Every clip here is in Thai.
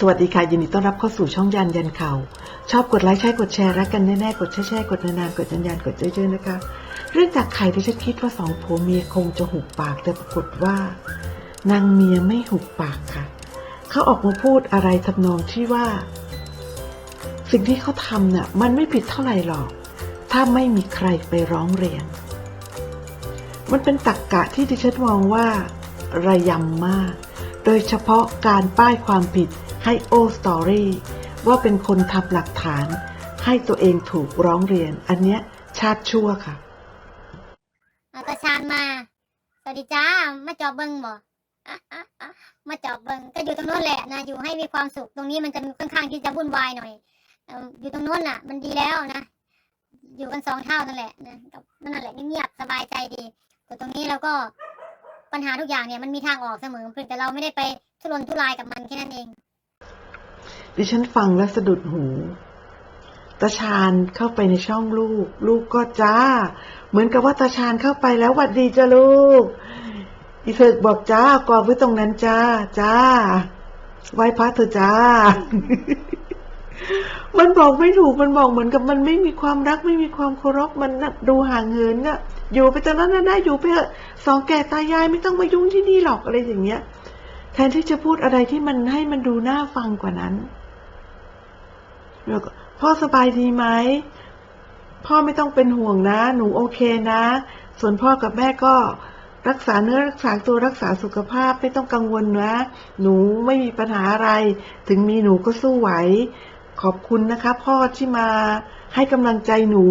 สวัสดีค่ะ ยินดีต้อนรับเข้าสู่ช่องยันยันเขาชอบกดไลค์ใช้กดแชร์รักกันแน่ๆกดแช่แช่ๆกดนานๆกดยันยันกดเยอะๆนะคะ เรื่องจากใครที่ฉันคิดว่าสองผัวเมียคงจะหุบปากแต่ปรากฏว่า นางเมียไม่หุบปากค่ะ เขาออกมาพูดอะไรทำนองที่ว่า สิ่งที่เขาทำเน่ะมันไม่ผิดเท่าไหร่หรอก ถ้าไม่มีใครไปร้องเรียน มันเป็นตรกกะที่ดิฉันมองว่า ระยำมาก โดยเฉพาะการป้ายความผิด ให้โอสตอรี่ว่าเป็นคนทำหลักฐาน ให้ตัวเองถูกร้องเรียน อันเนี้ยชาติชั่วค่ะอาตาชานมา สวัสดีจ้า มาจอบเบิงบ่มาจอบเบิงก็อยู่ตรงโน้นแหละนะอยู่ให้มีความสุขตรงนี้มันจะค่อนข้างที่จะวุ่นวายหน่อยอยู่ตรงโน้นน่ะ มันดีแล้วนะอยู่กันสองเท่านั่นแหละนะกับนั่นแหละเงียบสบายใจดีแต่ตรงนี้เราก็ปัญหาทุกอย่างเนี่ยมันมีทางออกเสมอเพียงแต่เราไม่ได้ไปทุรนทุรายกับมันแค่นั้นเอง ดิฉันฟังแล้วสะดุดหูตาชาญเข้าไปในช่องลูก ลูกก็จ้า เหมือนกับว่าตาชาญเข้าไปแล้วหวัดดีจ้าลูก อีเฟิกบอกจ้ากองไว้ตรงนั้นจ้า จ้า ไหว้พระเถอะจ้า มันบอกไม่ถูกมันบอกเหมือนกับมันไม่มีความรักไม่มีความเคารพมันนะดูห่างเหินน่ะ อยู่ไปตรงนั้นน่ะได้อยู่ไปเถอะสองแก่ตายายไม่ต้องมายุ่งที่นี่หรอกอะไรอย่างเงี้ย แทนที่จะพูดอะไรที่มันให้มันดูน่าฟังกว่านั้น แล้วก็พ่อสบายดีไหม พ่อไม่ต้องเป็นห่วงนะ หนูโอเคนะ ส่วนพ่อกับแม่ก็รักษาเนื้อรักษาตัวรักษาสุขภาพไม่ต้องกังวลนะ หนูไม่มีปัญหาอะไร ถึงมีหนูก็สู้ไหว ขอบคุณนะคะ พ่อที่มาให้กำลังใจหนู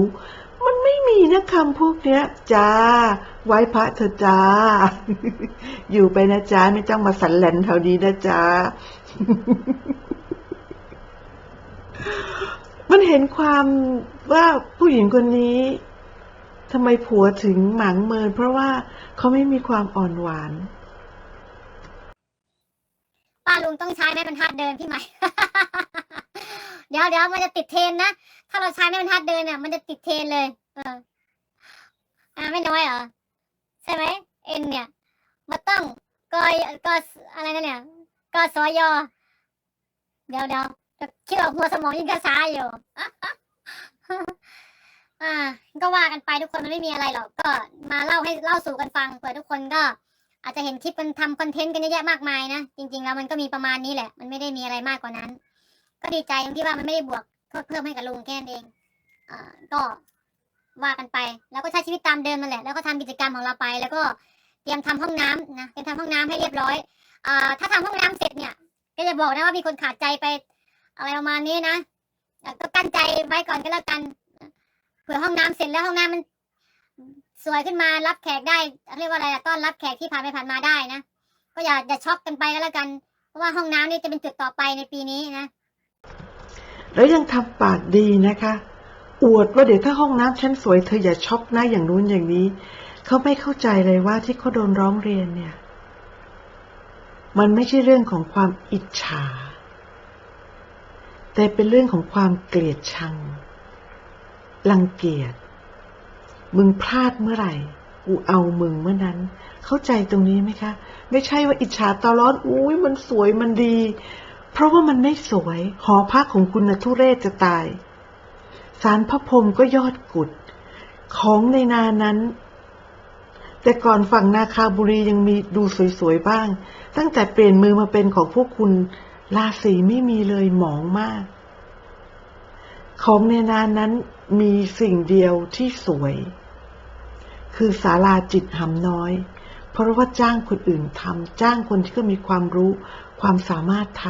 มันไม่มีนะคำพวกเนี้ยจ้า ไว้พระเถอจ้า อยู่ไปนะจ้าไม่ต้องมาสันแหลนแถวนี้นะจ้า มันเห็นความว่าผู้หญิงคนนี้ทำไมผัวถึงหมางเมิน เพราะว่าเขาไม่มีความอ่อนหวาน ป้าลุงต้องใช้ไม้บรรทัดเดินพี่ใหม่เดี๋ยวเดี๋ยวมันจะติดเทรนนะ ถ้าเราใช้ไม้บรรทัดเดินเนี่ยมันจะติดเทรนเลย เออ อ่าไม่น้อยเหรอ ใช่ไหมเอ็นเนี่ยมาต้องกอยกออะไรนั่นเนี่ยกอสอยอเดี๋ยวเดี๋ยว คิดว่าหัวสมองยังกระซ้าอยู่อ่า ก็ว่ากันไปทุกคนมันไม่มีอะไรหรอก ก็มาเล่าให้เล่าสู่กันฟังเผื่อทุกคนก็ อาจจะเห็นคลิปมันทำคอนเทนต์กันเยอะแยะมากมายนะ จริง ๆ แล้วมันก็มีประมาณนี้แหละ มันไม่ได้มีอะไรมากกว่านั้น ก็ดีใจตรงที่ว่ามันไม่ได้บวกโทษเพิ่มให้กับลุงแค่นั้นเองอ่าก็ว่ากันไป แล้วก็ใช้ชีวิตตามเดิมนั่นแหละ แล้วก็ทำกิจกรรมของเราไป แล้วก็เตรียมทำห้องน้ำนะ เตรียมทำห้องน้ำให้เรียบร้อยอ่าถ้าทำห้องน้ำเสร็จเนี่ย ก็จะบอกนะว่ามีคนขาดใจไป อะไรประมาณนี้นะก็กั้นใจไว้ก่อนก็แล้วกันเผื่อห้องน้ำเสร็จแล้วห้องน้ำมัน สวยขึ้นมารับแขกได้เรียกว่าอะไรต้อนรับแขกที่ผ่านไปผ่านมาได้นะก็อย่าอย่าช็อกกันไปก็แล้วกันเพราะว่าห้องน้ำนี่จะเป็นจุดต่อไปในปีนี้นะแล้วยังทำปากดีนะคะ อวดว่าเดี๋ยวถ้าห้องน้ำฉันสวยเธออย่าช็อกนะอย่างนู้นอย่างนี้เขาไม่เข้าใจเลยว่าที่เขาโดนร้องเรียนเนี่ย มันไม่ใช่เรื่องของความอิจฉา แต่เป็นเรื่องของความเกลียดชังรังเกียจ มึงพลาดเมื่อไหร่ กูเอามึงเมื่อนั้น เข้าใจตรงนี้ไหมคะ ไม่ใช่ว่าอิจฉาตาร้อน อุ้ยมันสวยมันดี เพราะว่ามันไม่สวย หอพักของคุณนะทุเรศจะตาย สารพระพรมก็ยอดกุด ของในนานั้น แต่ก่อนฝั่งนาคาบุรียังมีดูสวยๆบ้าง ตั้งแต่เปลี่ยนมือมาเป็นของพวกคุณ ราศีไม่มีเลยหมองมาก ของในนานั้นมีสิ่งเดียวที่สวย คือศาลาจิตหำน้อย เพราะว่าจ้างคนอื่นทำจ้างคนที่ก็มีความรู้ความสามารถท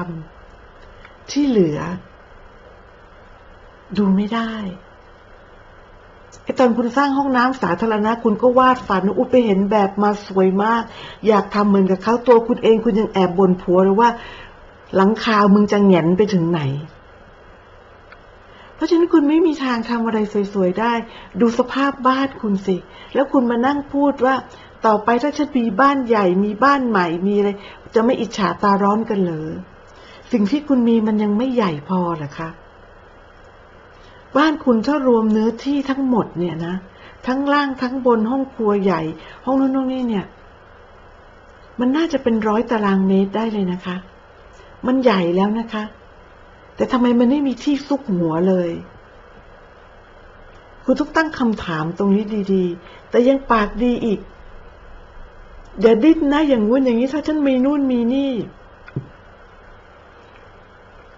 ำที่เหลือ ดูไม่ได้ไอตอนคุณสร้างห้องน้ำสาธารณะคุณก็วาดฝันอุยไปเห็นแบบมาสวยมาก อยากทำเหมือนกับเขาตัวคุณเองคุณยังแอบบ่นผัวเลยว่า หลังคามึงจะแหงนไปถึงไหน เพราะฉะนั้นคุณไม่มีทางทำอะไรสวยๆได้ ดูสภาพบ้านคุณสิ แล้วคุณมานั่งพูดว่า ต่อไปถ้าฉันมีบ้านใหญ่มีบ้านใหม่มีอะไรจะไม่อิจฉาตาร้อนกันเหรอสิ่งที่คุณมีมันยังไม่ใหญ่พอเหรอคะบ้านคุณถ้ารวมเนื้อที่ทั้งหมดเนี่ยนะ ทั้งล่างทั้งบนห้องครัวใหญ่ ห้องนู้นห้องนี้เนี่ย มันน่าจะเป็นร้อยตารางเมตรได้เลยนะคะ มันใหญ่แล้วนะคะ แต่ทำไมมันไม่มีที่ซุกหัวเลย คุณต้องตั้งคำถามตรงนี้ดีๆ แต่ยังปากดีอีก อย่าดิ้นนะอย่างงู้นอย่างนี้ถ้าฉันมีนู่นมีนี่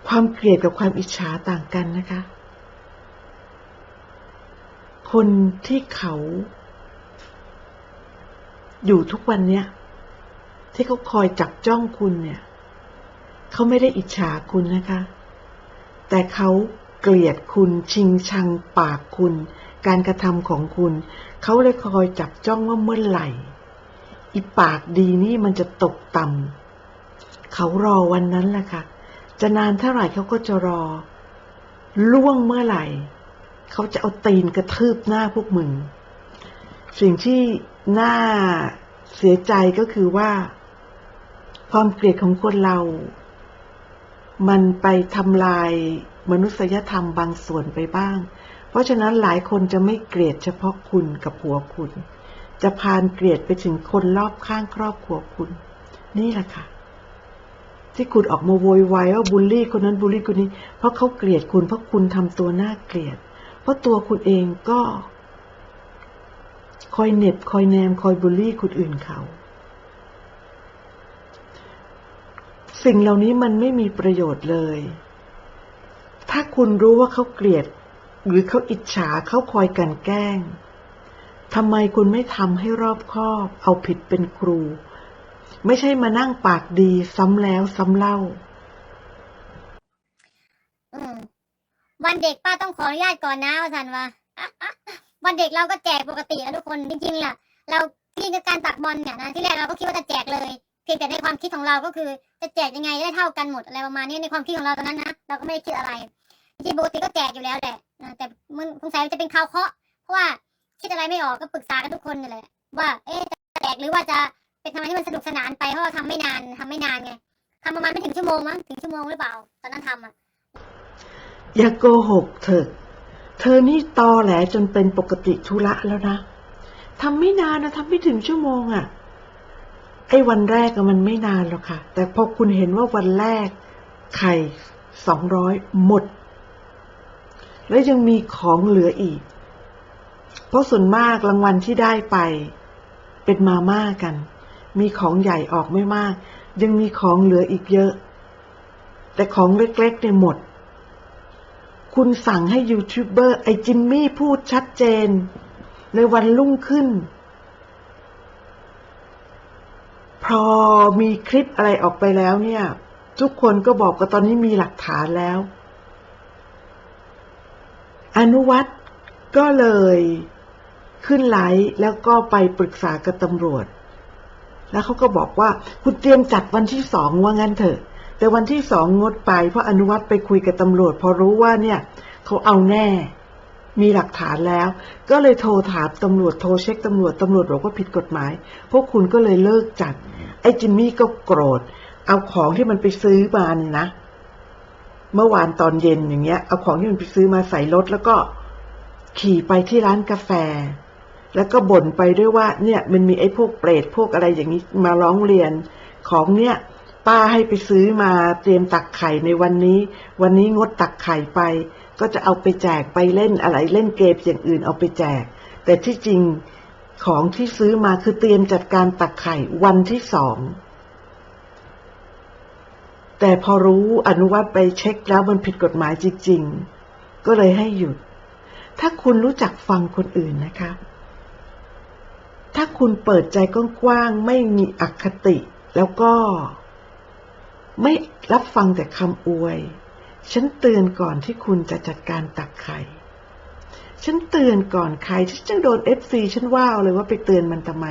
ความเกลียดกับความอิจฉาต่างกันนะคะ คนที่เขา อยู่ทุกวันเนี้ยที่เขาคอยจับจ้องคุณเนี่ย เขาไม่ได้อิจฉาคุณนะคะ แต่เขาเกลียดคุณชิงชังปากคุณ การกระทำของคุณ เขาเลยคอยจับจ้องว่าเมื่อไหร่ อีปากดีนี่มันจะตกต่ำเขารอวันนั้นแหละค่ะ จะนานเท่าไหร่เขาก็จะรอ ล่วงเมื่อไหร่ เขาจะเอาตีนกระทืบหน้าพวกมึง สิ่งที่น่าเสียใจก็คือว่า ความเกลียดของคนเรา มันไปทำลายมนุษยธรรมบางส่วนไปบ้าง เพราะฉะนั้นหลายคนจะไม่เกลียดเฉพาะคุณกับผัวคุณ จะพานเกลียดไปถึงคนรอบข้างครอบครัวคุณ นี่แหละค่ะ ที่คุณออกมาโวยวายว่าบูลลี่คนนั้นบูลลี่คนนี้ เพราะเขาเกลียดคุณเพราะคุณทำตัวน่าเกลียด เพราะตัวคุณเองก็ คอยเหน็บคอยแนมคอยบูลลี่คนอื่นเขา สิ่งเหล่านี้มันไม่มีประโยชน์เลย ถ้าคุณรู้ว่าเขาเกลียด หรือเขาอิจฉาเขาคอยกันแกล้งทำไมคุณไม่ทำให้รอบคอบ เอาผิดเป็นครู ไม่ใช่มานั่งปากดีซ้ำแล้วซ้ำเล่าวันเด็กป้าต้องขออนุญาตก่อนนะว่าสันว่าวันเด็กเราก็แจกปกตินะทุกคนจริงๆล่ะ เราที่การตักบอลเนี่ยนะที่แรกเราก็คิดว่าจะแจกเลย พียงแต่ในความคิดของเราก็คือจะแจกยังไงได้เท่ากันหมดอะไรประมาณนี้ในความคิดของเราตอนนั้นนะเราก็ไม่ได้คิดอะไรจริงปกติก็แจกอยู่แล้วแหละแต่มันสงสัยมันจะเป็นข่าวเคาะเพราะว่าคิดอะไรไม่ออกก็ปรึกษากันทุกคนนี่แหละว่า เอ๊ะจะแจกหรือว่าจะเป็นทำอะไรที่มันสนุกสนานไปเพราะาทำไม่นานทำไม่นานไงทำประมาณไม่ถึงชั่วโมงมั้งถึงชั่วโมงหรือเปล่า ตอนนั้นทำอะอย่าโกหกเถอะ เธอนี่ตอแหลจนเป็นปกติธุระแล้วนะทำไม่นานนะทำไม่ถึงชั่วโมงอะ่ะ ไอ้วันแรกมันไม่นานหรอกค่ะ แต่พอคุณเห็นว่าวันแรกไข่สองร้อยหมด แล้วยังมีของเหลืออีก เพราะส่วนมากรางวัลที่ได้ไป เป็นมาม่ากัน มีของใหญ่ออกไม่มาก ยังมีของเหลืออีกเยอะ แต่ของเล็กๆเนี่ยหมด คุณสั่งให้ยูทูบเบอร์ไอจิมมี่พูดชัดเจน ในวันรุ่งขึ้น พอมีคลิปอะไรออกไปแล้วเนี่ย ทุกคนก็บอกว่าตอนนี้มีหลักฐานแล้ว อนุวัตรก็เลยขึ้นไลฟ์แล้วก็ไปปรึกษากับตำรวจ แล้วเขาก็บอกว่าคุณเตรียมจัดวันที่สองว่างั้นเถอะ แต่วันที่สองงดไป เพราะอนุวัตไปคุยกับตำรวจ พอรู้ว่าเนี่ยเขาเอาแน่ มีหลักฐานแล้ว ก็เลยโทรถามตำรวจโทรเช็คตำรวจตำรวจบอกว่าผิดกฎหมาย พวกคุณก็เลยเลิกจัด ไอ้จิมมี่ก็โกรธ เอาของที่มันไปซื้อมาเนี่ยนะ เมื่อวานตอนเย็นอย่างเงี้ย เอาของที่มันไปซื้อมาใส่รถแล้วก็ขี่ไปที่ร้านกาแฟ แล้วก็บ่นไปด้วยว่า เนี่ยมันมีไอ้พวกเปรตพวกอะไรอย่างนี้มาร้องเรียน ของเนี่ย ป้าให้ไปซื้อมาเตรียมตักไข่ในวันนี้ วันนี้งดตักไข่ไป ก็จะเอาไปแจกไปเล่นอะไรเล่นเกมอย่างอื่นเอาไปแจก แต่ที่จริง ของที่ซื้อมาคือเตรียมจัดการตักไข่วันที่สอง แต่พอรู้อนุวัตไปเช็คแล้วมันผิดกฎหมายจริง ๆ ก็เลยให้หยุด ถ้าคุณรู้จักฟังคนอื่นนะคะ ถ้าคุณเปิดใจกว้างๆไม่มีอคติ แล้วก็ ไม่รับฟังแต่คำอวย ฉันเตือนก่อนที่คุณจะจัดการตักไข่ ฉันเตือนก่อนใคร ฉันจะโดนเอฟซีฉันว่าเอาเลยว่าไปเตือนมันทำไม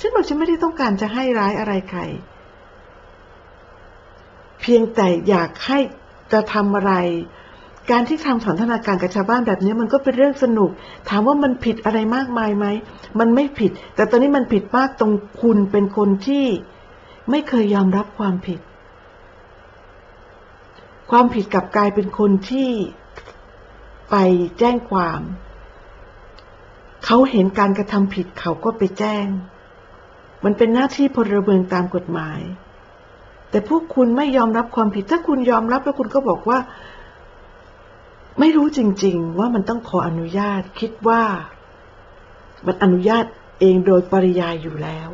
ฉันบอกฉันไม่ได้ต้องการจะให้ร้ายอะไรใคร เพียงแต่อยากให้จะทำอะไร การที่ทำสันทนาการกับชาวบ้านแบบนี้มันก็เป็นเรื่องสนุก ถามว่ามันผิดอะไรมากมายไหม มันไม่ผิด แต่ตอนนี้มันผิดมากตรงคุณเป็นคนที่ไม่เคยยอมรับความผิด ความผิดกับกลายเป็นคนที่ไปแจ้งความ เขาเห็นการกระทำผิดเขาก็ไปแจ้ง มันเป็นหน้าที่พลเมืองตามกฎหมาย แต่พวกคุณไม่ยอมรับความผิด ถ้าคุณยอมรับแล้วคุณก็บอกว่า ไม่รู้จริง ๆ ว่ามันต้องขออนุญาต คิดว่า มันอนุญาตเองโดยปริยายอยู่แล้ว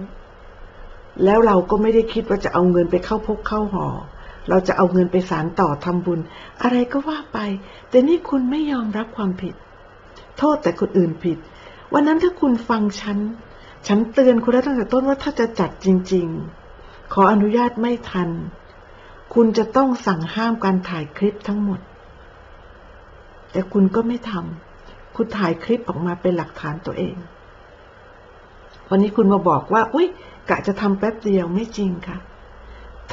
แล้วเราก็ไม่ได้คิดว่าจะเอาเงินไปเข้าพกเข้าหอ เราจะเอาเงินไปสารต่อทำบุญ อะไรก็ว่าไป แต่นี่คุณไม่ยอมรับความผิด โทษแต่คนอื่นผิด วันนั้นถ้าคุณฟังฉัน ฉันเตือนคุณแล้วตั้งแต่ต้นว่าถ้าจะจัดจริง ๆ ขออนุญาตไม่ทัน คุณจะต้องสั่งห้ามการถ่ายคลิปทั้งหมด แต่คุณก็ไม่ทำ คุณถ่ายคลิปออกมาเป็นหลักฐานตัวเอง วันนี้คุณมาบอกว่า อุ้ยกะจะทำแป๊บเดียวไม่จริงค่ะ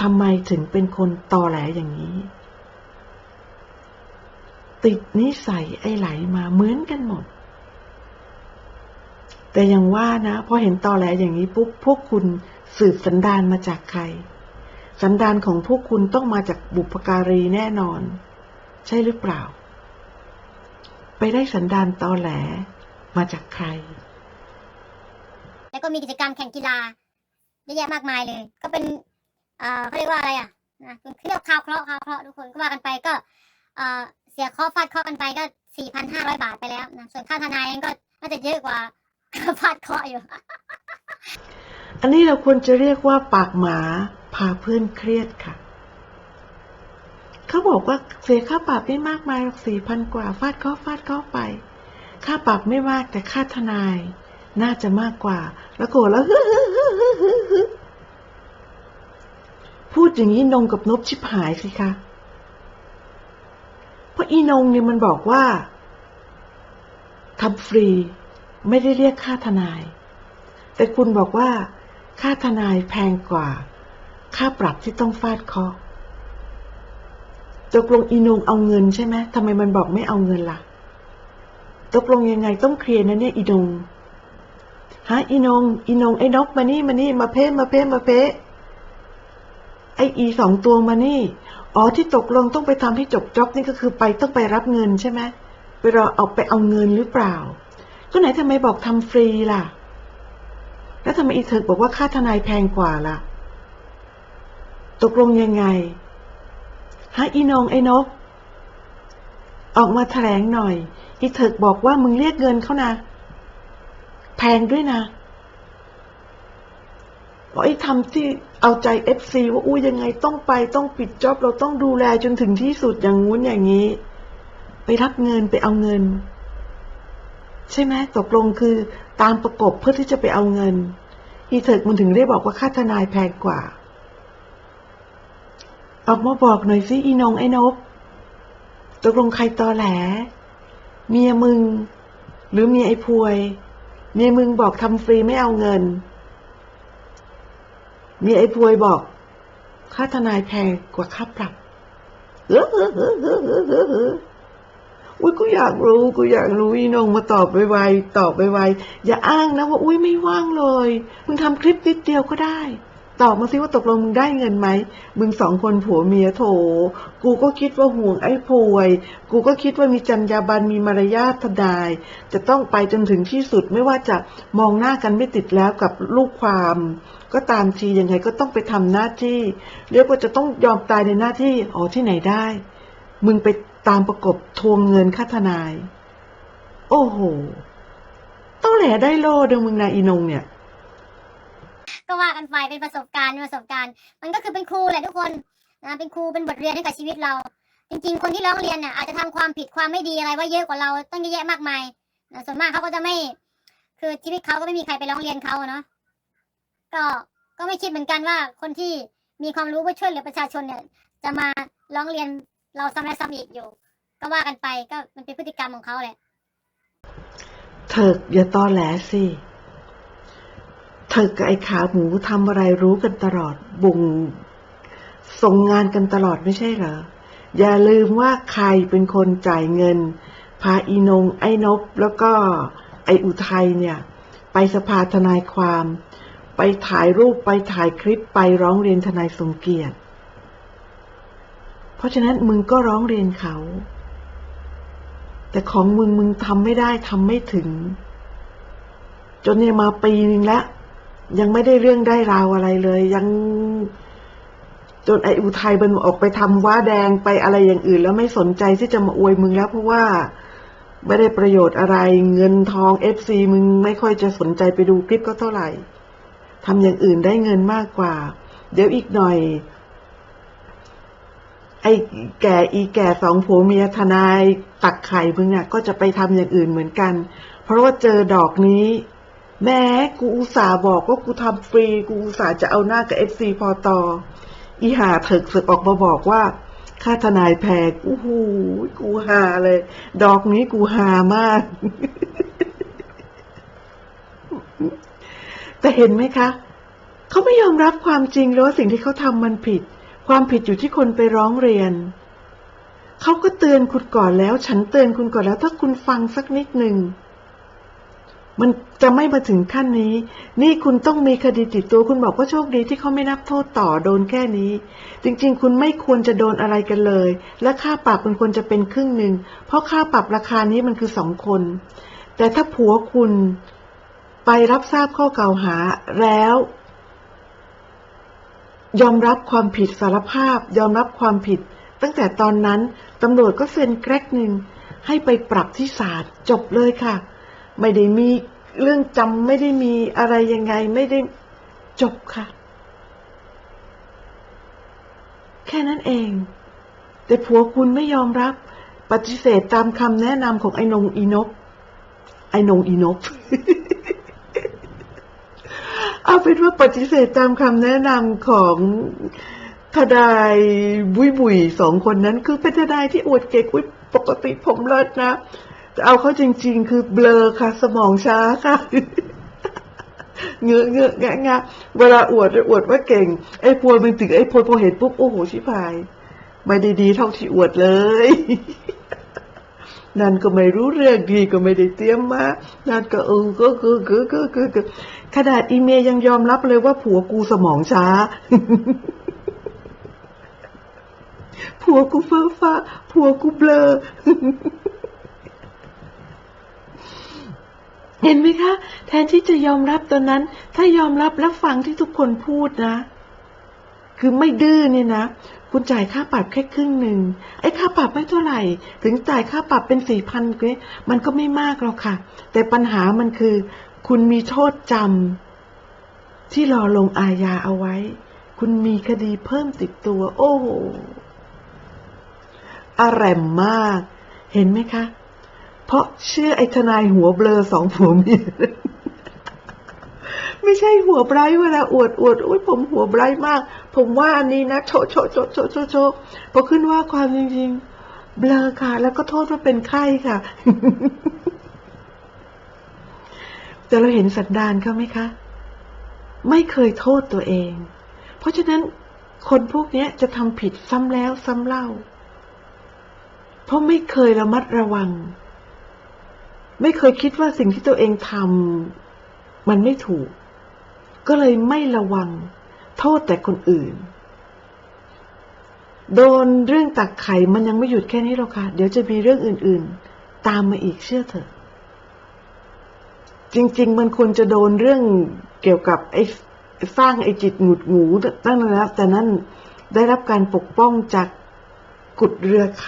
ทำไมถึงเป็นคนตอแหลอย่างนี้ ติดนิสัยไอ้ไหลมาเหมือนกันหมด แต่ยังว่านะพอเห็นตอแหลอย่างนี้ปุ๊บพวกคุณสืบสันดานมาจากใคร สันดานของพวกคุณต้องมาจากบุพการีแน่นอน ใช่หรือเปล่า ไปได้สันดานตอแหลมาจากใคร แล้วก็มีกิจกรรมแข่งกีฬาเยอะแยะมากมายเลย ก็เป็นเอ่อเขาเรียกว่าอะไรอะนะเป็นเรียกข่าวเคราะห์ข่าวเคราะห์ทุกคนก็ว่ากันไปก็เอ่อเสียข้อฟาดเคราะห์กันไปก็สี่พันห้าร้อยบาทไปแล้วนะส่วนค่าทนายก็น่าจะเยอะกว่า ฟาดคราะห์อยู่ อันนี้เราควรจะเรียกว่าปากหมาพาเพื่อนเครียดค่ะ เขาบอกว่าเสียค่าปรับไม่มากมายหรอกสี่พันกว่า ฟาดเคราะห์ฟาดเคราะห์ไป ค่าปรับไม่มากแต่ค่าทนาย น่าจะมากกว่า แล้วโกรธแล้วพูดอย่างนี้นงกับนบชิบหายสิคะ เพราะอีนงเนี่ยมันบอกว่าทำฟรี ไม่ได้เรียกค่าทนาย แต่คุณบอกว่า ค่าทนายแพงกว่า ค่าปรับที่ต้องฟาดเคาะตกลงอีนงเอาเงินใช่ไหมทำไมมันบอกไม่เอาเงินล่ะ ตกลงยังไงต้องเคลียร์นะเนี่ยอีนงฮะอีนงอีนงไอ้นกมานี่มานี่มาเพ่มาเพ่มาเพ่ไอ้อีสองตัวมานี่ อ๋อที่ตกลงต้องไปทำให้จบจ็อบนี่ก็คือไปต้องไปรับเงินใช่ไหมไปรอเอาไปเอาเงินหรือเปล่า ก็ไหนทำไมบอกทำฟรีล่ะ แล้วทำไมอีเธอบอกว่าค่าทนายแพงกว่าล่ะ ตกลงยังไงฮะอีนงไอ้นก ออกมาแถลงหน่อย อีเถิกบอกว่ามึงเรียกเงินเขานะ แพงด้วยนะบอกไอ้ทำที่เอาใจเอฟซีว่าอู้ยังไงต้องไปต้องปิดจ็อบเราต้องดูแลจนถึงที่สุดอย่างงู้นอย่างนี้ ไปรับเงินไปเอาเงิน ใช่ไหมตกลงคือตามประกบเพื่อที่จะไปเอาเงิน อีเถิกมันถึงได้บอกว่าค่าทนายแพงกว่า ออกมาบอกหน่อยสิอีนงไอ้นกตกลงใครตอแหล เมียมึง หรือเมียไอ้พวย เมียมึงบอกทำฟรีไม่เอาเงิน เมียไอ้พวยบอก ค่าทนายแพงกว่าค่าปรับเออเออเออเออเออ อุ้ยกูอยากรู้กูอยากรู้อีนงมาตอบไวๆตอบไวๆอย่าอ้างนะว่าอุ้ยไม่ว่างเลยมึงทำคลิปนิดเดียวก็ได้ ตอบมาสิว่าตกลงมึงได้เงินไหมมึงสองคนผัวเมียโถ กูก็คิดว่าห่วงไอ้ป่วย กูก็คิดว่ามีจรรยาบรรณมีมารยาททนาย จะต้องไปจนถึงที่สุดไม่ว่าจะมองหน้ากันไม่ติดแล้วกับลูกความก็ตามทียังไงก็ต้องไปทำหน้าที่ เรียกว่าจะต้องยอมตายในหน้าที่ อ๋อที่ไหนได้ มึงไป ตามประกบทวงเงินค่าทนาย โอ้โห ต้องแหลได้โลเดึงมึงนายอีนงเนี่ย ก็ว่ากันไปเป็นประสบการณ์เป็นประสบการณ์ มันก็คือเป็นครูแหละทุกคนนะเป็นครูเป็นบทเรียนให้กับชีวิตเรา จริง ๆ คนที่ร้องเรียนน่ะอาจจะทำความผิดความไม่ดีอะไรไว้เยอะกว่าเราตั้งเยอะแยะมากมายนะส่วนมากเขาก็จะไม่ คือชีวิตเขาก็ไม่มีใครไปร้องเรียนเขาเนาะก็ก็ไม่คิดเหมือนกันว่าคนที่มีความรู้เพื่อช่วยเหลือประชาชนเนี่ย จะมาร้องเรียน เราซ้ำแล้วซ้ำอีกอยู่ ก็ว่ากันไปก็มันเป็นพฤติกรรมของเขาแหละเถิกอย่าตอแหลสิเถิกกับไอ้ขาหมูทำอะไรรู้กันตลอด บุงส่งงานกันตลอดไม่ใช่เหรอ อย่าลืมว่าใครเป็นคนจ่ายเงิน พาอีนง ไอ้นบแล้วก็ไอ้อุทัยเนี่ย ไปสภาทนายความ ไปถ่ายรูปไปถ่ายคลิปไปร้องเรียนทนายสมเกียรติ เพราะฉะนั้นมึงก็ร้องเรียนเขา แต่ของมึงมึงทำไม่ได้ทำไม่ถึง จนเนี่ยมาปีนึงแล้วยังไม่ได้เรื่องได้ราวอะไรเลย ยังจนไอ้อุทัยมันออกไปทำว้าแดงไปอะไรอย่างอื่น แล้วไม่สนใจที่จะมาอวยมึงแล้ว เพราะว่าไม่ได้ประโยชน์อะไรเงินทองเอฟซีมึงไม่ค่อยจะสนใจไปดูคลิปก็เท่าไหร่ทำอย่างอื่นได้เงินมากกว่า เดี๋ยวอีกหน่อย ไอ้แก่อีแก่สองผัวเมียทนายตักไข่มึงอะก็จะไปทำอย่างอื่นเหมือนกัน เพราะว่าเจอดอกนี้ แม้กูอุตส่าห์บอกว่ากูทำฟรี กูอุตส่าห์จะเอาหน้ากับเอฟซีพอตออีหาเถิกสึกออกมาบอกว่าค่าทนายแพงอู้หูกูหาเลย ดอกนี้กูหามาก แต่เห็นไหมคะ เขาไม่ยอมรับความจริงเลยว่าสิ่งที่เขาทำมันผิด ความผิดอยู่ที่คนไปร้องเรียน เขาก็เตือนคุณก่อนแล้ว ฉันเตือนคุณก่อนแล้ว ถ้าคุณฟังสักนิดหนึ่ง มันจะไม่มาถึงขั้นนี้ นี่คุณต้องมีคดีติดตัวคุณบอกว่าโชคดีที่เขาไม่นับโทษต่อโดนแค่นี้ จริง ๆ คุณไม่ควรจะโดนอะไรกันเลย และค่าปรับมันควรจะเป็นครึ่งหนึ่ง เพราะค่าปรับราคานี้มันคือสองคน แต่ถ้าผัวคุณไปรับทราบข้อกล่าวหาแล้ว ยอมรับความผิดสารภาพ ยอมรับความผิด ตั้งแต่ตอนนั้นตำรวจก็เซ็นแกรกหนึ่งให้ไปปรับที่ศาลจบเลยค่ะ ไม่ได้มีเรื่องจำไม่ได้มีอะไรยังไงไม่ได้จบค่ะ แค่นั้นเอง แต่ผัวคุณไม่ยอมรับ ปฏิเสธตามคำแนะนำของไอ้นงอีนก ไอ้นงอีนก เอาเป็นว่าปฏิเสธตามคำแนะนำของทนายบุยบุยสองคนนั้น คือเป็นทนายที่อวดเก่งอุ๊ยปกติผมเลิศนะแต่เอาเข้าจริง ๆ คือเบลอค่ะ สมองช้าค่ะเงือเงอะงะงะเวลาอวดจะอวดว่าเก่ง ไอ้พวมันถึงไอ้พลพอเห็นปุ๊บ โอ้โห ชิบหาย ไม่ได้ดีเท่าที่อวดเลย นั่นก็ไม่รู้เรื่องดีก็ไม่ได้เตรียมมา นั่นก็เออก็คือคือคือคือคือขนาดอีเมย์ยังยอมรับเลยว่าผัวกูสมองช้า ผัวกูเฟ้อฟ้า ผัวกูเบลอ เห็นไหมคะ แทนที่จะยอมรับตอนนั้น ถ้ายอมรับและฟังที่ทุกคนพูดนะ คือไม่ดื้อเนี่ยนะ คุณจ่ายค่าปรับแค่ครึ่งหนึ่งไอ้ค่าปรับไม่เท่าไหร่ ถึงจ่ายค่าปรับเป็นสี่พันเนมันก็ไม่มากหรอกค่ะ แต่ปัญหามันคือ คุณมีโทษจำที่รอลงอาญาเอาไว้ คุณมีคดีเพิ่มติดตัว โอ้โหอแรมมาก เห็นไหมคะ เพราะเชื่อไอ้ทนายหัวเบลอสองผัวเมีย ไม่ใช่หัวไบรท์เวลาอวดอวดอุ้ยผมหัวไบรท์มาก ผมว่าอันนี้นะโชโชโชโชโชโชพอขึ้นว่าความจริงๆเบลอค่ะ แล้วก็โทษว่าเป็นไข้ค่ะ แต่เราเห็นสันดานเขาไหมคะ ไม่เคยโทษตัวเอง เพราะฉะนั้นคนพวกนี้จะทำผิดซ้ำแล้วซ้ำเล่า เพราะไม่เคยระมัดระวัง ไม่เคยคิดว่าสิ่งที่ตัวเองทำ มันไม่ถูก ก็เลยไม่ระวัง โทษแต่คนอื่น โดนเรื่องตักไข่มันยังไม่หยุดแค่นี้หรอกค่ะ เดี๋ยวจะมีเรื่องอื่น ๆ ตามมาอีกเชื่อเถอะ จริง ๆ มันควรจะโดนเรื่องเกี่ยวกับไอ้สร้างไอ้จิตหงุดหงูตั้งนานแล้วแต่นั่นได้รับการปกป้องจากกุดเรือค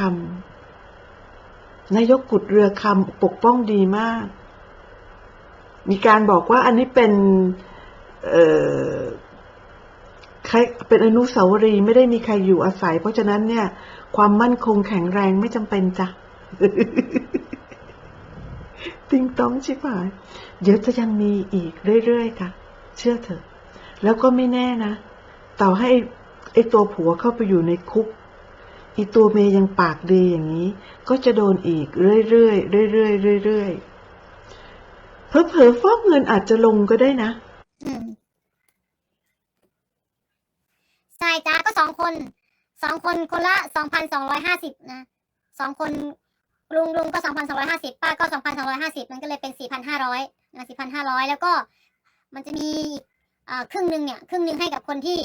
ำนายกกุดเรือคำปกป้องดีมาก มีการบอกว่าอันนี้เป็นเเป็นอนุสาวรีย์ไม่ได้มีใครอยู่อาศัย เพราะฉะนั้นเนี่ย ความมั่นคงแข็งแรงไม่จำเป็นจ้ะติงต้องชิบหายเดี๋ยวจะยังมีอีกเรื่อยๆค่ะ เชื่อเถอะ แล้วก็ไม่แน่นะ ต่อให้ไอไอตัวผัวเข้าไปอยู่ในคุก อีตัวเมยยังปากดีอย่างนี้ ก็จะโดนอีกเรื่อยๆเรื่อยๆเรื่อยๆ เผลอๆฟอกเงินอาจจะลงก็ได้นะ อืมใช่จ้าก็สองคน สองคนคนละสองพันสองร้อยห้าสิบนะสองคนลุงลุงก็สองพันสองร้อยห้าสิบป้าก็สองพันสองร้อยห้าสิบมันก็เลยเป็นสี่พันห้าร้อยนะสี่พันห้าร้อยแล้วก็มันจะมีอ่อครึ่งหนึ่งเนี่ย ครึ่งหนึ่งให้กับคนที่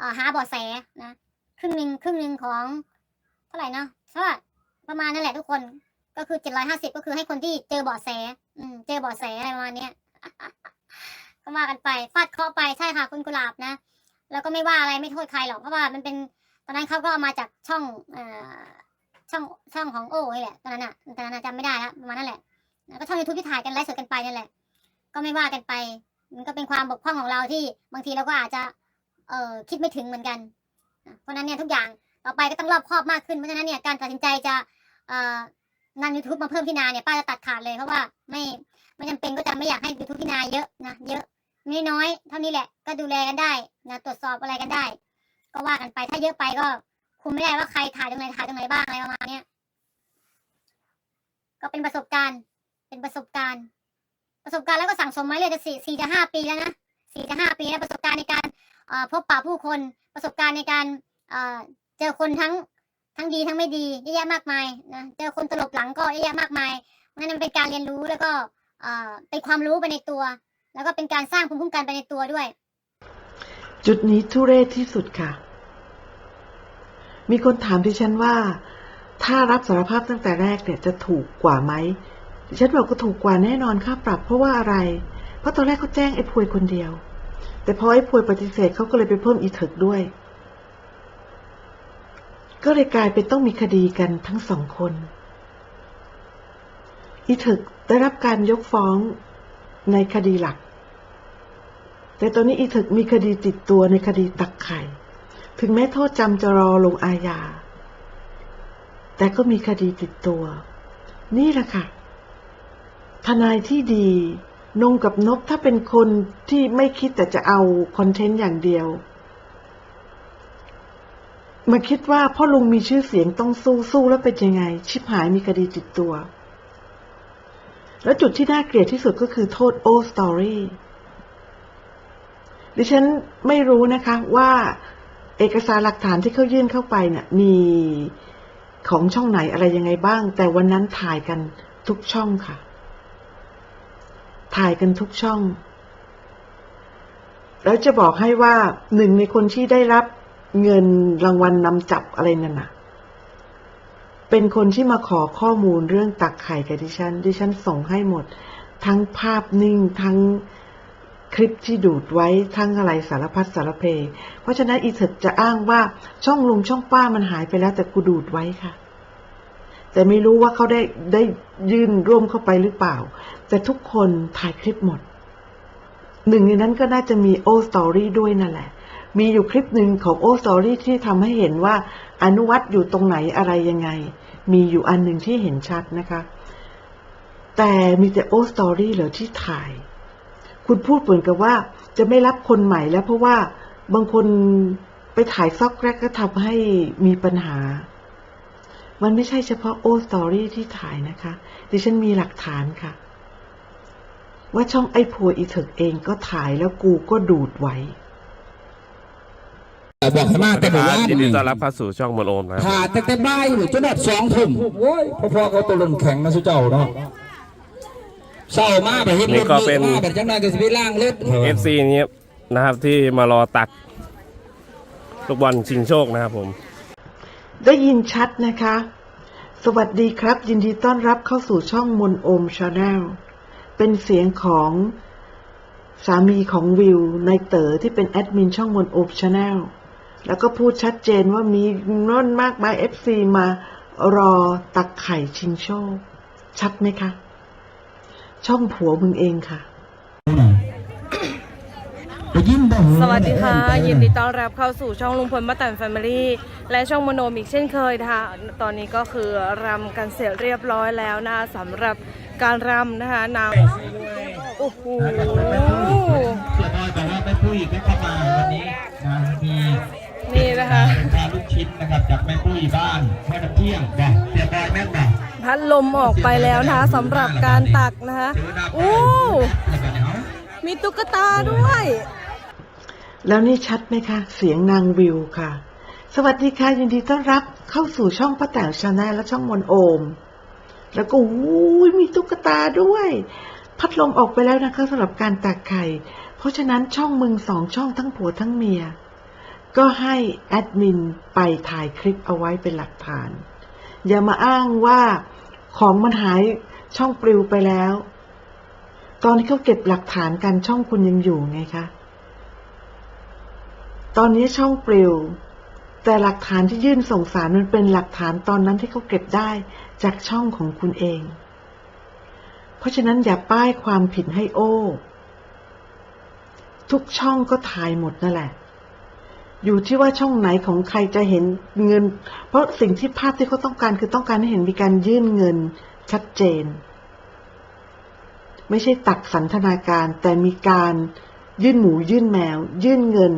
อ่อหาเบาะแสนะครึ่งหนึ่งครึ่งหนึ่งของเท่าไหร่นะเท่าประมาณนั่นแหละทุกคนก็คือเจ็ดร้อยห้าสิบก็คือให้คนที่เจอเบาะแส อืมเจอเบาะแสอะไรประมาณเนี้ยก็ว่ากันไปฟาดเคาะไปใช่ค่ะคุณกุหลาบนะ แล้วก็ไม่ว่าอะไรไม่โทษใครหรอกเพราะว่ามันเป็นตอนนั้นเขาก็มาจากช่องเอ่อช่องช่องของโอ้นี่แหละตอนนั้นอะตอนนั้นอะจำไม่ได้แล้วประมาณนั้นแหละแล้วก็ช่องยูทูบที่ถ่ายกันไลฟ์สดกันไปนั่นแหละ ก็ไม่ว่ากันไป มันก็เป็นความบกพร่องของเราที่บางทีเราก็อาจจะเอ่อคิดไม่ถึงเหมือนกันเพราะฉะนั้นเนี่ยทุกอย่างต่อไปก็ต้องรอบคอบมากขึ้นเพราะฉะนั้นเนี่ยการตัดสินใจจะเอ่อ น YouTube มาเพิ่มที่นาเนี่ยป้าจะตัดขาดเลยเพราะว่าไม่ไม่จำเป็นก็จะไม่อยากให้ YouTube ที่นาเยอะนะเยอะน้อยๆเท่านี้แหละก็ดูแลกันได้นะตรวจสอบอะไรกันได้ ก็ว่ากันไปถ้าเยอะไปก็คุมไม่ได้ว่าใครถ่ายตรงไหนถ่ายตรงไหนบ้างอะไรประมาณเนี้ยก็เป็นประสบการณ์ เป็นประสบการณ์ ประสบการณ์แล้วก็สั่งสมมาเรื่อยจะสี่สี่จะห้าปีแล้วนะสี่จะห้าปีแล้วประสบการณ์ในการพบปะผู้คนประสบการณ์ในการเจอคนทั้ง ทั้งดีทั้งไม่ดีเยอะแยะมากมายนะเจอคนตลบหลังก็เยอะแยะมากมายนั่นมันเป็นการเรียนรู้แล้วก็เป็นความรู้ไปในตัว แล้วก็เป็นการสร้างภูมิคุ้มกันไปในตัวด้วย จุดนี้ทุเรศที่สุดค่ะ มีคนถามดิฉันว่า ถ้ารับสารภาพตั้งแต่แรกเนี่ยจะถูกกว่าไหมดิฉันบอกก็ถูกกว่าแน่นอนค่าปรับเพราะว่าอะไร เพราะตอนแรกเขาแจ้งไอ้พวยคนเดียว แต่พอไอ้พวยปฏิเสธเขาก็เลยไปเพิ่มอีเถิกด้วย ก็เลยกลายเป็นต้องมีคดีกันทั้งสองคน อีถิกได้รับการยกฟ้องในคดีหลัก แต่ตอนนี้อีถึกมีคดีติดตัวในคดีตักไข่ ถึงแม้โทษจำจะรอลงอาญา แต่ก็มีคดีติดตัว นี่แหละค่ะ ทนายที่ดีนงกับนบถ้าเป็นคนที่ไม่คิดแต่จะเอาคอนเทนต์อย่างเดียว มาคิดว่าพ่อลุงมีชื่อเสียงต้องสู้สู้แล้วเป็นยังไง ชิบหายมีคดีติดตัว แล้วจุดที่น่าเกลียดที่สุดก็คือโทษโอสตอรี่ดิฉันไม่รู้นะคะว่าเอกสารหลักฐานที่เขายื่นเข้าไปเนี่ยมีของช่องไหนอะไรยังไงบ้าง แต่วันนั้นถ่ายกันทุกช่องค่ะ ถ่ายกันทุกช่อง แล้วจะบอกให้ว่าหนึ่งในคนที่ได้รับ เงินรางวัลนำจับอะไรนั่นน่ะ เป็นคนที่มาขอข้อมูลเรื่องตักไข่กับดิฉัน ดิฉันส่งให้หมด ทั้งภาพนิ่งทั้งคลิปที่ดูดไว้ทั้งอะไรสารพัดสารเพ เพราะฉะนั้นอีเถิดจะอ้างว่าช่องลุงช่องป้ามันหายไปแล้วแต่กูดูดไว้ค่ะ แต่ไม่รู้ว่าเขาได้ได้ยื่นร่วมเข้าไปหรือเปล่า แต่ทุกคนถ่ายคลิปหมด หนึ่งในนั้นก็น่าจะมีโอสตอรี่ด้วยนั่นแหละ มีอยู่คลิปหนึ่งของโอสตอรี่ที่ทำให้เห็นว่าอนุวัตอยู่ตรงไหนอะไรยังไง มีอยู่อันหนึ่งที่เห็นชัดนะคะ แต่มีแต่โอสตอรี่เหรอที่ถ่าย คุณพูดเหมือนกับว่าจะไม่รับคนใหม่แล้วเพราะว่าบางคนไปถ่ายซอกแรกก็ทำให้มีปัญหา มันไม่ใช่เฉพาะโอสตอรี่ที่ถ่ายนะคะ ดิฉันมีหลักฐานค่ะ ว่าช่องไอ้พัวอีเถิกเองก็ถ่ายแล้วกูก็ดูดไว้ บอกให้มาแต่หมู่บ้านยินดีนี่ต้อนรับเข้าสู่ช่องมนโอมนะครับขาดแต่แต่บ่ายจนนัดสองทุ่มโอ้ยพ่อๆเขาตัวลงแข็งนะสุเจ้าเนาะเศร้ามาไปเห็นนี่ก็เป็นมาแบบจังไดก็สิไปล้างเลือด FC นี้นะครับที่มารอตักลูกบอลชิงโชคนะครับผม ได้ยินชัดนะคะ สวัสดีครับ ยินดีต้อนรับเข้าสู่ช่องมนโอมชาแนลเป็นเสียงของสามีของวิวในเต๋อที่เป็นแอดมินช่องมนโอมชาแนล แล้วก็พูดชัดเจนว่ามีน้นมากมายเอฟซีมารอตักไข่ชิงโชค ชัดไหมคะ ช่องผัวมึงเองค่ะไปยิ้มบ่สวัสดีค่ะ ยินดีต้อนรับเข้าสู่ช่องลุงพลป้าแตนแฟมิลี่และช่องมโนมอีกเช่นเคยนะคะตอนนี้ก็คือรำกันเสร็จเรียบร้อยแล้วนะคะสำหรับการรำนะคะนางโอ้โหเสียบอยบอกว่าไม่ปุ้ยไม่เข้ามาวันนี้นะมี นี่นะคะเป็นชาลูกชิ้นนะครับจากแม่ปุ้ยบ้านแม่น้ำเที่ยงบอกเสียบอยแม่นบอกพัดลมออกไปแล้วนะคะสำหรับการตักนะคะโอ้แล้วก็เดี๋ยวมีตุ๊กตาด้วย แล้วนี่ชัดไหมคะ เสียงนางวิวค่ะ สวัสดีค่ะยินดีต้อนรับเข้าสู่ช่องป้าแต๋วชาแนลและช่องมนโอม แล้วก็อู้ยมีตุ๊กตาด้วย พัดลมออกไปแล้วนะคะสำหรับการตักไข่ เพราะฉะนั้นช่องมึงสองช่องทั้งผัวทั้งเมีย ก็ให้แอดมินไปถ่ายคลิปเอาไว้เป็นหลักฐาน อย่ามาอ้างว่าของมันหายช่องปลิวไปแล้ว ตอนที่เขาเก็บหลักฐานกันช่องคุณยังอยู่ไงคะ ตอนนี้ช่องปลิว แต่หลักฐานที่ยื่นส่งสารมันเป็นหลักฐานตอนนั้นที่เขาเก็บได้จากช่องของคุณเอง เพราะฉะนั้นอย่าป้ายความผิดให้โอ้ ทุกช่องก็ถ่ายหมดนั่นแหละ อยู่ที่ว่าช่องไหนของใครจะเห็นเงิน เพราะสิ่งที่ภาพที่เขาต้องการคือต้องการให้เห็นมีการยื่นเงินชัดเจน ไม่ใช่ตักสันทนาการแต่มีการยื่นหมูยื่นแมว ยื่นเงิน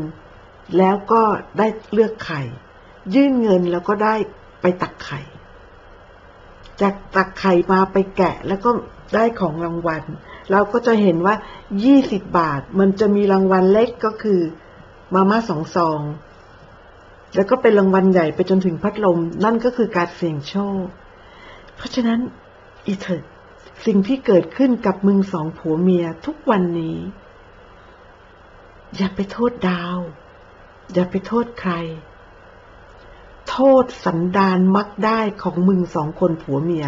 แล้วก็ได้เลือกไข่ ยื่นเงินแล้วก็ได้ไปตักไข่ จากตักไข่มาไปแกะแล้วก็ได้ของรางวัล เราก็จะเห็นว่า 20 บาทมันจะมีรางวัลเล็กก็คือ มาม่าสองซอง แล้วก็เป็นรางวัลใหญ่ไปจนถึงพัดลม นั่นก็คือการเสี่ยงโชค เพราะฉะนั้นอีเถิดสิ่งที่เกิดขึ้นกับมึงสองผัวเมียทุกวันนี้ อย่าไปโทษดาว อย่าไปโทษใคร โทษสันดานมักได้ของมึงสองคนผัวเมีย